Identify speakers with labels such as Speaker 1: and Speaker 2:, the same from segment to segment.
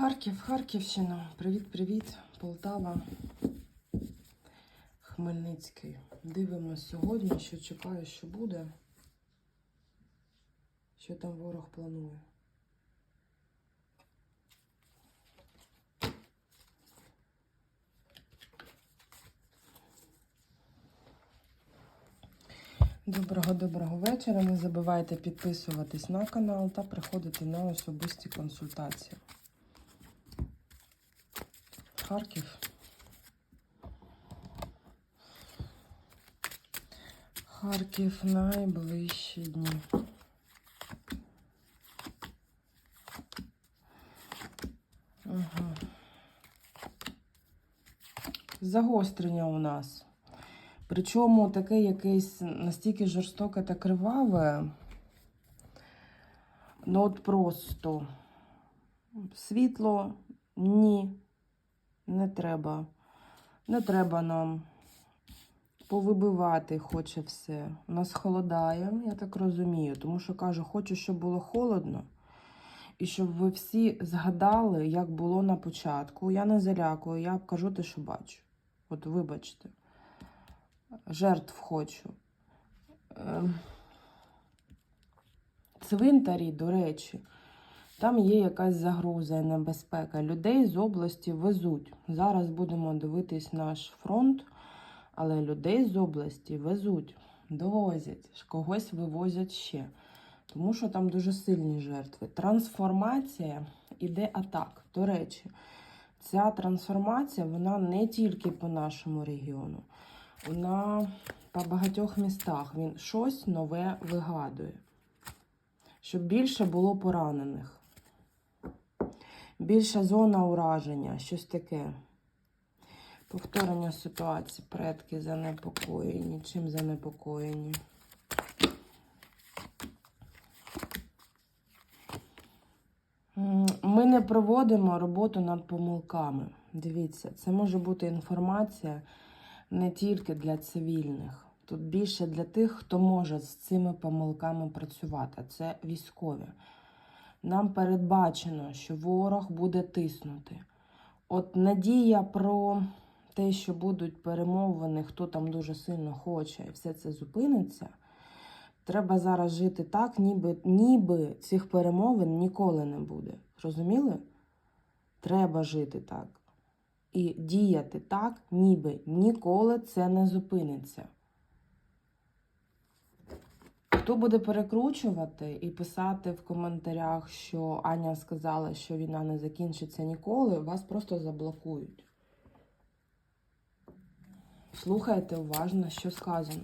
Speaker 1: Харків, Харківщина. Привіт-привіт, Полтава, Хмельницький. Дивимось сьогодні, що чекаю, що буде. Що там ворог планує. Доброго доброго вечора. Не забувайте підписуватись на канал та приходити на особисті консультації. Харків. Харків найближчі дні. Ага. Загострення у нас. Причому таке якесь настільки жорстоке та криваве. Ну от просто світло ні, не треба. Не треба нам повибивати хоче все. У нас холодає, я так розумію. Тому що кажу, хочу, щоб було холодно. І щоб ви всі згадали, як було на початку. Я не залякую, я кажу те, що бачу. От вибачте жертв хочу. Ем, Цвинтарі, до речі, там є якась загроза і небезпека. Людей з області везуть. Зараз будемо дивитись наш фронт, але людей з області везуть, довозять, когось вивозять ще. Тому що там дуже сильні жертви. Трансформація іде атак. До речі, ця трансформація вона не тільки по нашому регіону на по багатьох містах він щось нове вигадує, щоб більше було поранених. Більша зона ураження, щось таке. Повторення ситуації, предки занепокоєні, чим занепокоєні. Ми не проводимо роботу над помилками. Дивіться, це може бути інформація не тільки для цивільних. Тут більше для тих, хто може з цими помилками працювати. Це військові. Нам передбачено, що ворог буде тиснути. От надія про те, що будуть перемовини, хто там дуже сильно хоче, і все це зупиниться. Треба зараз жити так, ніби ніби цих перемовин ніколи не буде. Розуміли? Треба жити так і діяти так, ніби ніколи це не зупиниться. Хто буде перекручувати і писати в коментарях, що Аня сказала, що війна не закінчиться ніколи, вас просто заблокують. Слухайте уважно, що сказано.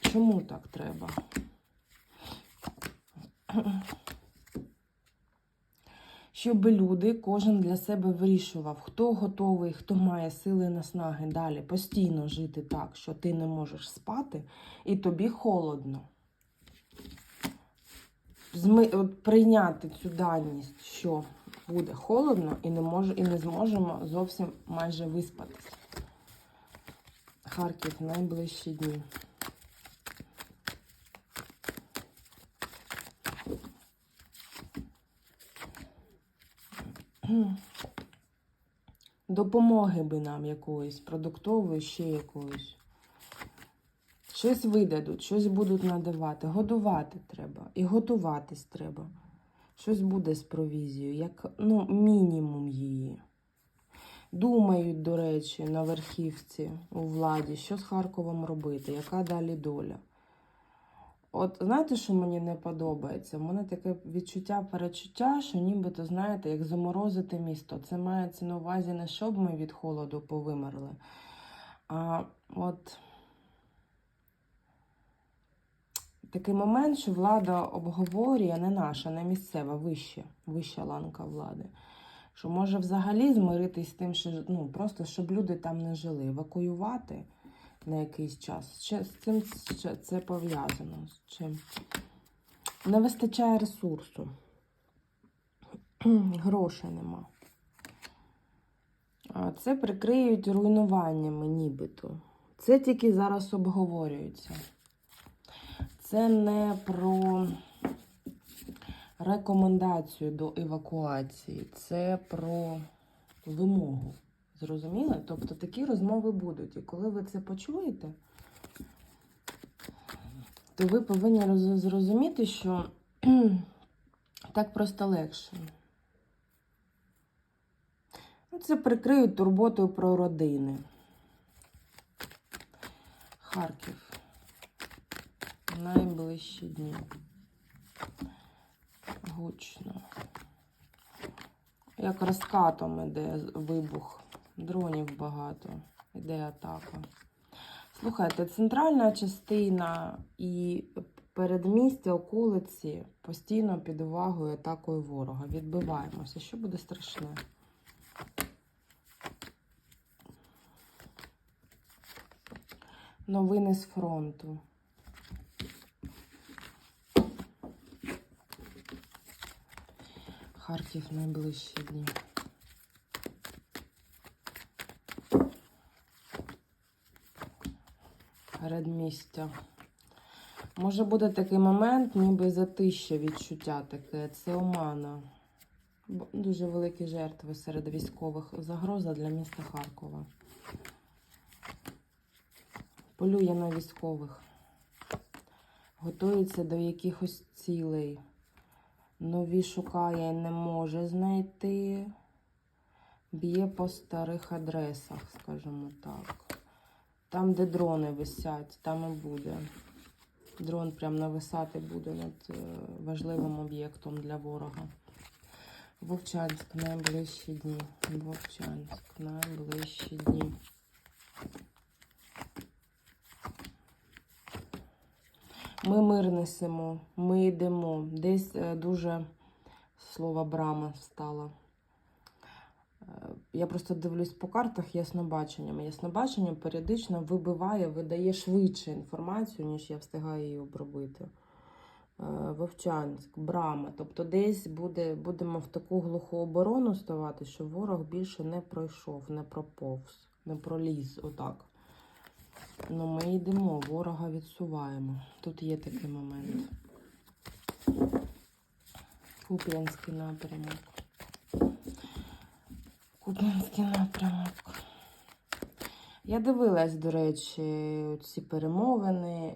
Speaker 1: Чому так треба? щоб люди, кожен для себе вирішував, хто готовий, хто має сили наснаги далі постійно жити так, що ти не можеш спати, і тобі холодно. Прийняти цю даність, що буде холодно, і не мож... і не зможемо зовсім майже виспатися. Харків найближчі дні. Допомоги би нам якоїсь, продуктової, ще якоїсь. Щось видадуть, щось будуть надавати. Годувати треба. І готуватись треба. Щось буде з провізією, як ну, мінімум її. Думають, до речі, на верхівці у владі, що з Харковом робити, яка далі доля. От знаєте, що мені не подобається? У мене таке відчуття, перечуття, що нібито, знаєте, як заморозити місто. Це мається на увазі не щоб ми від холоду повимерли. А от такий момент, що влада обговорює не наша, не місцева, вища, вища ланка влади. Що може взагалі змиритись з тим, що ну, просто щоб люди там не жили, евакуювати на якийсь час. З цим це пов'язано. чим? Не вистачає ресурсу. Грошей нема. Це прикриють руйнуваннями нібито. Це тільки зараз обговорюється. Це не про рекомендацію до евакуації, це про вимогу. Зрозуміли? Тобто такі розмови будуть. І коли ви це почуєте, то ви повинні зрозуміти, що так просто легше. Ну, Це прикриють турботою про родини. Харків. Найближчі дні. Гучно. Як розкатом іде вибух. Дронів багато. Іде атака. Слухайте, центральна частина і передмістя околиці постійно під увагою атакою ворога. Відбиваємося. Що буде страшне? Новини з фронту. Харків найближчі дні. Передмістя. Може буде такий момент, ніби затища відчуття таке. Це омана. Дуже великі жертви серед військових. Загроза для міста Харкова. Полює на військових. Готується до якихось цілей. Нові шукає і не може знайти. Б'є по старих адресах, скажімо так. Там, де дрони висять, там і буде. Дрон прям нависати буде над е, важливим об'єктом для ворога. Вовчанськ найближчі дні. Вовчанськ найближчі дні. Ми мир несемо, ми йдемо. Десь е, дуже слово брама стало. Е, Я просто дивлюсь по картах яснобаченням. Яснобачення періодично вибиває, видає швидше інформацію, ніж я встигаю її обробити. Е, Вовчанськ, Брама. Тобто десь буде, будемо в таку глуху оборону ставати, що ворог більше не пройшов, не проповз, не проліз. Отак. Ну, ми йдемо, ворога відсуваємо. Тут є такий момент. Куп'янський напрямок. Куп'янський напрямок. Я дивилась, до речі, ці перемовини,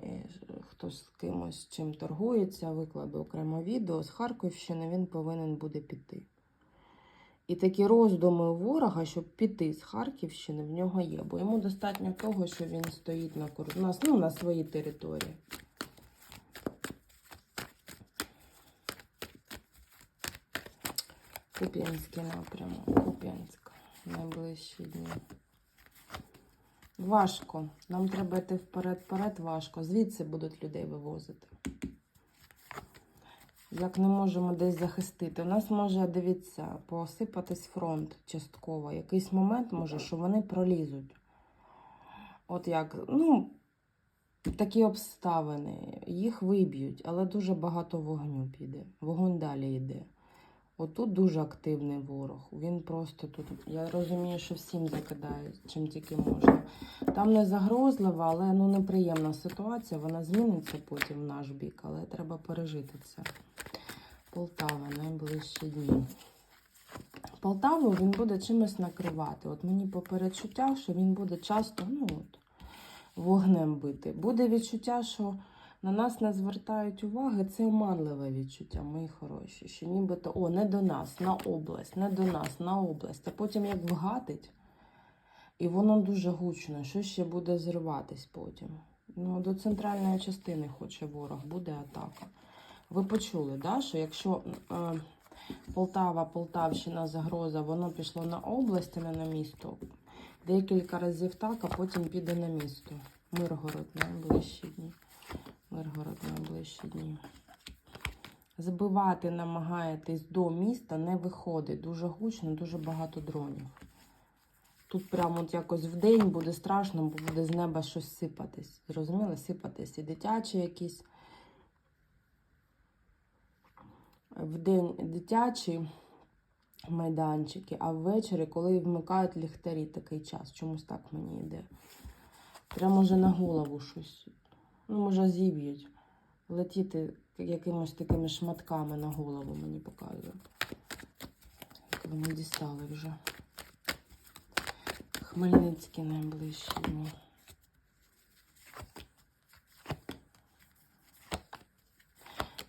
Speaker 1: хто з кимось чим торгується, викладу окремо відео. З Харківщини він повинен буде піти. І такі роздуми ворога, щоб піти з Харківщини, в нього є. Бо йому достатньо того, що він стоїть на кор... на, ну, на своїй території. Куп'янський напрямок. Куп'янськ. Найближчі дні. Важко. Нам треба йти вперед-вперед, важко. Звідси будуть людей вивозити. Як не можемо десь захистити. У нас може, дивіться, посипатись фронт частково. Якийсь момент може, що вони пролізуть. От як, ну, такі обставини. Їх виб'ють, але дуже багато вогню піде. Вогонь далі йде. Отут дуже активний ворог. Він просто тут. Я розумію, що всім закидає, чим тільки можна. Там не загрозлива, але ну неприємна ситуація. Вона зміниться потім в наш бік, але треба пережити це. Полтава найближчі дні. Полтаву він буде чимось накривати. От мені по передчуттях, що він буде часто ну от, вогнем бити. Буде відчуття, що на нас не звертають уваги. Це оманливе відчуття, мої хороші. Що нібито о, не до нас, на область, не до нас, на область. А потім як вгатить, і воно дуже гучно, що ще буде зриватись потім. Ну, до центральної частини хоче ворог, буде атака. Ви почули, да, що якщо е, Полтава, Полтавщина, загроза, воно пішло на область, а не на місто. Декілька разів так, а потім піде на місто. Миргород найближчі дні. Миргород найближчі дні. Збивати намагаєтесь до міста, не виходить. Дуже гучно, дуже багато дронів. Тут прямо от якось в день буде страшно, бо буде з неба щось сипатись. Зрозуміли? Сипатись. І дитячі якісь. В день дитячі майданчики, а ввечері, коли вмикають ліхтарі, такий час. Чомусь так мені йде. Прямо може на голову щось. Ну, може, зіб'ють. летіти якимось такими шматками на голову, мені показує. Як Вони дістали вже. Хмельницький найближчі дні.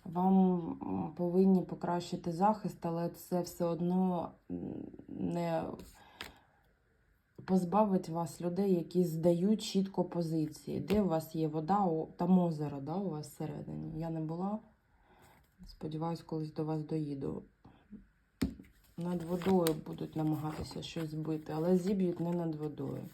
Speaker 1: Вам повинні покращити захист, але це все одно не позбавить вас людей, які здають чітко позиції. Де у вас є вода, там озеро, да, у вас всередині. Я не була. Сподіваюсь, колись до вас доїду. Над водою будуть намагатися щось збити, але зіб'ють не над водою.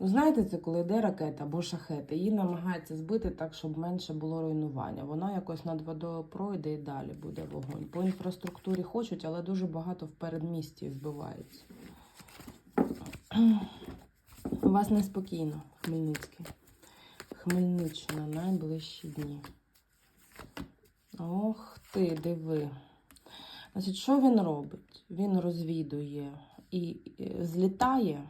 Speaker 1: Ну, знаєте, це коли йде ракета або шахет, її намагаються збити так, щоб менше було руйнування. Вона якось над водою пройде і далі буде вогонь. По інфраструктурі хочуть, але дуже багато в передмісті збивається. У вас неспокійно, Хмельницький. Хмельниччина, найближчі дні. Ох ти, диви. Значить, що він робить? Він розвідує і е, злітає.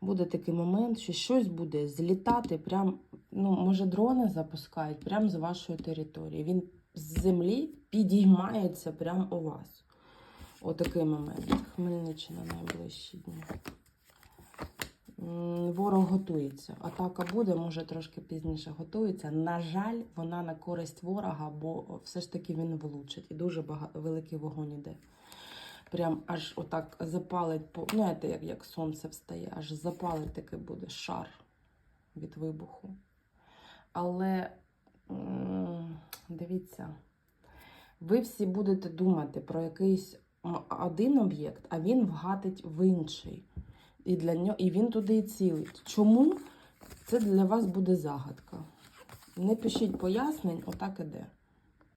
Speaker 1: Буде такий момент, що щось буде злітати, прям, ну, може, дрони запускають прямо з вашої території. Він з землі підіймається прямо у вас. Отакий момент. Хмельниччина найближчі дні. Ворог готується. Атака буде, може трошки пізніше готується. На жаль, вона на користь ворога, бо все ж таки він влучить. І дуже багато великий вогонь іде. Прям аж отак запалить, знаєте, як, як сонце встає, аж запалить таки буде шар від вибуху. Але дивіться, ви всі будете думати про якийсь один об'єкт, а він вгатить в інший. І, для нього, і він туди і цілить. Чому? Це для вас буде загадка. Не пишіть пояснень, отак іде.